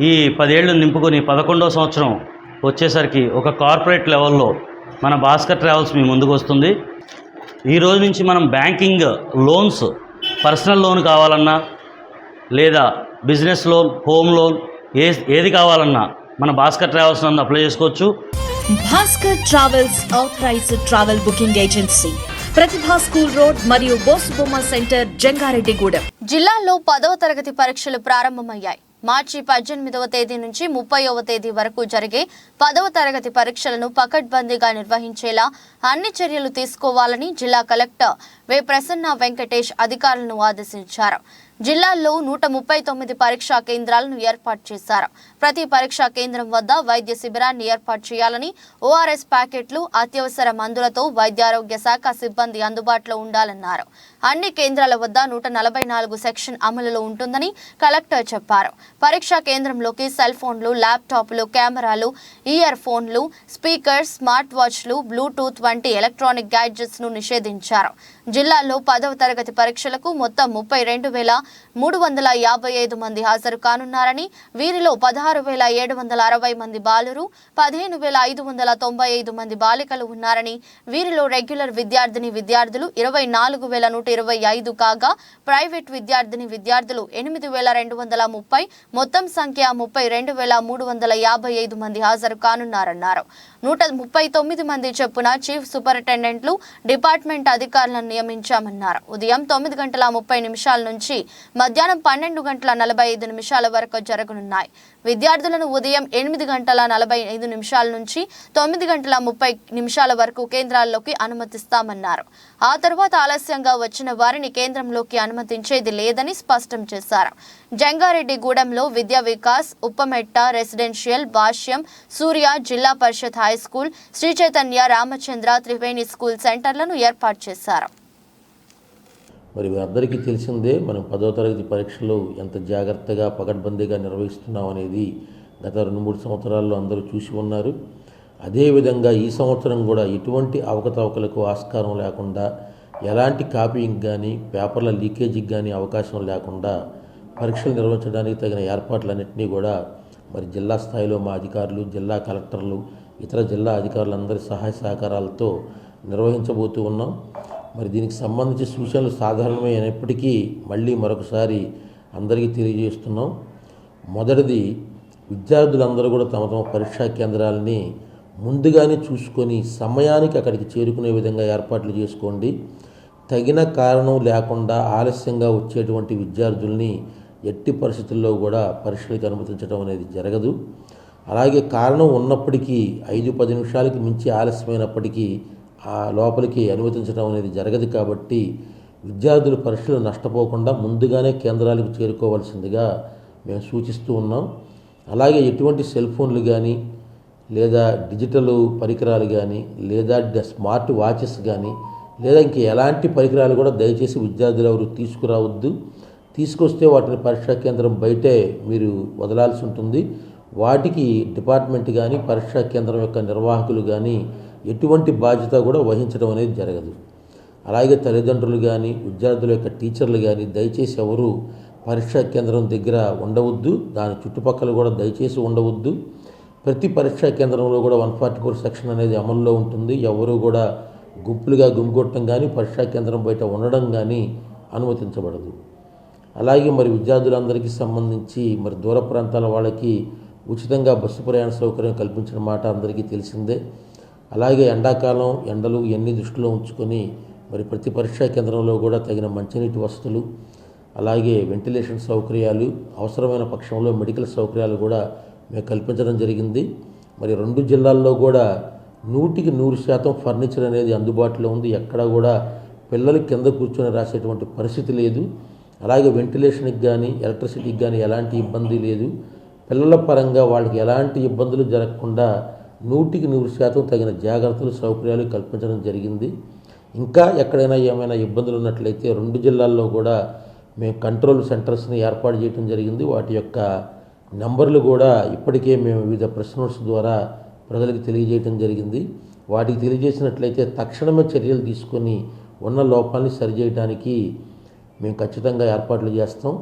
ఈ పదేళ్ళు నింపుకొని పదకొండవ సంవత్సరం వచ్చేసరికి ఒక కార్పొరేట్ లెవెల్లో మన భాస్కర్ ట్రావెల్స్ మీ ముందుకు వస్తుంది. ఈ రోజు నుంచి మనం బ్యాంకింగ్ లోన్స్ పర్సనల్ లోన్ కావాలన్నా లేదా బిజినెస్ లోన్ హోమ్ లోన్ ఏ ఏది కావాలన్నా మన భాస్కర్ ట్రావెల్స్ నందు అప్లై చేసుకోవచ్చు. Bhaskar travels authorised travel booking agency Pratibha school road మరియు బోసుబొమ్మ సెంటర్ జంగారెడ్డిగూడెం. జిల్లాలో పదవ తరగతి పరీక్షలు ప్రారంభమయ్యాయి. మార్చి పద్దెనిమిదవ తేదీ నుంచి ముప్పైవ తేదీ వరకు జరిగే పదవ తరగతి పరీక్షలను పకడ్బందీగా నిర్వహించేలా అన్ని చర్యలు తీసుకోవాలని జిల్లా కలెక్టర్ వే ప్రసన్న వెంకటేష్ అధికారులను ఆదేశించారు. జిల్లాల్లో నూట ముప్పై తొమ్మిది పరీక్షా కేంద్రాలను ఏర్పాటు చేశారు. ప్రతి పరీక్షా కేంద్రం వద్ద వైద్య శిబిరాన్ని ఏర్పాటు చేయాలని ఓఆర్ఎస్ ప్యాకెట్లు అత్యవసర మందులతో వైద్యారోగ్య శాఖ సిబ్బంది అందుబాటులో ఉండాలన్నారు. అన్ని కేంద్రాల వద్ద నూట నలభై నాలుగు సెక్షన్ అమలులో ఉంటుందని కలెక్టర్ చెప్పారు. పరీక్షా కేంద్రంలోకి సెల్ ఫోన్లు ల్యాప్టాప్లు కెమెరాలు ఇయర్ ఫోన్లు స్పీకర్స్ స్మార్ట్ వాచ్లు బ్లూటూత్ వంటి ఎలక్ట్రానిక్ గ్యాడ్జెట్స్ను నిషేధించారు. జిల్లాలో పదవ తరగతి పరీక్షలకు మొత్తం ముప్పై రెండు వేల మూడు వందల యాభై ఐదు మంది హాజరు కానున్నారని వీరిలో పదహారు వేల ఏడు వందల అరవై మంది బాలురు పదిహేను వేల ఐదు వందల తొంభై ఐదు మంది బాలికలు ఉన్నారని వీరిలో రెగ్యులర్ విద్యార్థిని విద్యార్థులు ఇరవై నాలుగు వేల నూట ఇరవై ఐదు కాగా ప్రైవేట్ విద్యార్థిని విద్యార్థులు ఎనిమిది వేల రెండు వందల ముప్పై మొత్తం సంఖ్య ముప్పై రెండు వేల మూడు వందల యాభై ఐదు మంది హాజరు కానున్నారన్నారు. నూట ముప్పై తొమ్మిది మంది చొప్పున చీఫ్ సూపరింటెండెంట్లు డిపార్ట్మెంట్ అధికారులను నియమించామన్నారు. ఉదయం తొమ్మిది గంటల ముప్పై నిమిషాల నుంచి మధ్యాహ్నం పన్నెండు గంటల నలభై ఐదు నిమిషాల వరకు జరగనున్నాయి. విద్యార్థులను ఉదయం ఎనిమిది గంటల నలభై ఐదు నిమిషాల నుంచి తొమ్మిది గంటల ముప్పై నిమిషాల వరకు కేంద్రాల్లోకి అనుమతిస్తామన్నారు. ఆ తర్వాత ఆలస్యంగా వచ్చిన వారిని కేంద్రంలోకి అనుమతించేది లేదని స్పష్టం చేశారు. జంగారెడ్డిగూడెంలో విద్యా Vikas ఉప్పమెట్ట residential Bhashyam Surya Zilla Parishad high school Sri Chaitanya Ramachandra Triveni school సెంటర్లను ఏర్పాటు చేశారు. మరి మీ అందరికీ తెలిసిందే మనం పదో తరగతి పరీక్షలు ఎంత జాగ్రత్తగా పకడ్బందీగా నిర్వహిస్తున్నాం అనేది గత రెండు మూడు సంవత్సరాల్లో అందరూ చూసి ఉన్నారు. అదేవిధంగా ఈ సంవత్సరం కూడా ఎటువంటి అవకతవకలకు ఆస్కారం లేకుండా ఎలాంటి కాపీయింగ్ కానీ పేపర్ల లీకేజీకి కానీ అవకాశం లేకుండా పరీక్షలు నిర్వహించడానికి తగిన ఏర్పాట్లన్నింటినీ కూడా మరి జిల్లా స్థాయిలో మా అధికారులు జిల్లా కలెక్టర్లు ఇతర జిల్లా అధికారులందరి సహాయ సహకారాలతో నిర్వహించబోతూ ఉన్నాం. మరి దీనికి సంబంధించి సూచనలు సాధారణమే అయినప్పటికీ మళ్ళీ మరొకసారి అందరికీ తెలియజేస్తున్నాం. మొదటిది విద్యార్థులందరూ కూడా తమ తమ పరీక్షా కేంద్రాలని ముందుగానే చూసుకొని సమయానికి అక్కడికి చేరుకునే విధంగా ఏర్పాట్లు చేసుకోండి. తగిన కారణం లేకుండా ఆలస్యంగా వచ్చేటువంటి విద్యార్థుల్ని ఎట్టి పరిస్థితుల్లో కూడా పరీక్షలకు అనుమతించడం అనేది జరగదు. అలాగే కారణం ఉన్నప్పటికీ ఐదు పది నిమిషాలకి మించి ఆలస్యమైనప్పటికీ లోపలికి అనుమతించడం అనేది జరగదు కాబట్టి విద్యార్థులు పరీక్షలు నష్టపోకుండా ముందుగానే కేంద్రాలకు చేరుకోవాల్సిందిగా మేము సూచిస్తూ ఉన్నాం. అలాగే ఎటువంటి సెల్ ఫోన్లు కానీ లేదా డిజిటల్ పరికరాలు కానీ లేదా స్మార్ట్ వాచెస్ కానీ లేదా ఇంక ఎలాంటి పరికరాలు కూడా దయచేసి విద్యార్థులు ఎవరు తీసుకురావద్దు. తీసుకొస్తే వాటిని పరీక్షా కేంద్రం బయటే మీరు వదలాల్సి ఉంటుంది. వాటికి డిపార్ట్మెంట్ కానీ పరీక్షా కేంద్రం యొక్క నిర్వాహకులు కానీ ఎటువంటి బాధ్యత కూడా వహించడం అనేది జరగదు. అలాగే తల్లిదండ్రులు కానీ విద్యార్థుల యొక్క టీచర్లు కానీ దయచేసి ఎవరు పరీక్షా కేంద్రం దగ్గర ఉండవద్దు. దాని చుట్టుపక్కల కూడా దయచేసి ఉండవద్దు. ప్రతి పరీక్షా కేంద్రంలో కూడా వన్ ఫార్టీ ఫోర్ సెక్షన్ అనేది అమల్లో ఉంటుంది. ఎవరు కూడా గుంపులుగా గుమిగొట్టడం కానీ పరీక్షా కేంద్రం బయట ఉండడం కానీ అనుమతించబడదు. అలాగే మరి విద్యార్థులందరికీ సంబంధించి మరి దూర ప్రాంతాల వాళ్ళకి ఉచితంగా బస్సు ప్రయాణ సౌకర్యం కల్పించిన మాట అందరికీ తెలిసిందే. అలాగే ఎండాకాలం ఎండలు ఇవన్నీ దృష్టిలో ఉంచుకొని మరి ప్రతి పరీక్షా కేంద్రంలో కూడా తగిన మంచినీటి వసతులు అలాగే వెంటిలేషన్ సౌకర్యాలు అవసరమైన పక్షంలో మెడికల్ సౌకర్యాలు కూడా మేము కల్పించడం జరిగింది. మరి రెండు జిల్లాల్లో కూడా నూటికి నూరు శాతం ఫర్నిచర్ అనేది అందుబాటులో ఉంది. ఎక్కడా కూడా పిల్లలు కింద కూర్చొని రాసేటువంటి పరిస్థితి లేదు. అలాగే వెంటిలేషన్కి కానీ ఎలక్ట్రిసిటీకి కానీ ఎలాంటి ఇబ్బంది లేదు. పిల్లల పరంగా వాళ్ళకి ఎలాంటి ఇబ్బందులు జరగకుండా నూటికి నూరు శాతం తగిన జాగ్రత్తలు సౌకర్యాలు కల్పించడం జరిగింది. ఇంకా ఎక్కడైనా ఏమైనా ఇబ్బందులు ఉన్నట్లయితే రెండు జిల్లాల్లో కూడా మేము కంట్రోల్ సెంటర్స్ని ఏర్పాటు చేయడం జరిగింది. వాటి యొక్క నెంబర్లు కూడా ఇప్పటికే మేము వివిధ ప్రెస్ నోట్స్ ద్వారా ప్రజలకు తెలియజేయడం జరిగింది. వాటికి తెలియజేసినట్లయితే తక్షణమే చర్యలు తీసుకొని ఉన్న లోపాలని సరిచేయడానికి మేము ఖచ్చితంగా ఏర్పాట్లు చేస్తాం.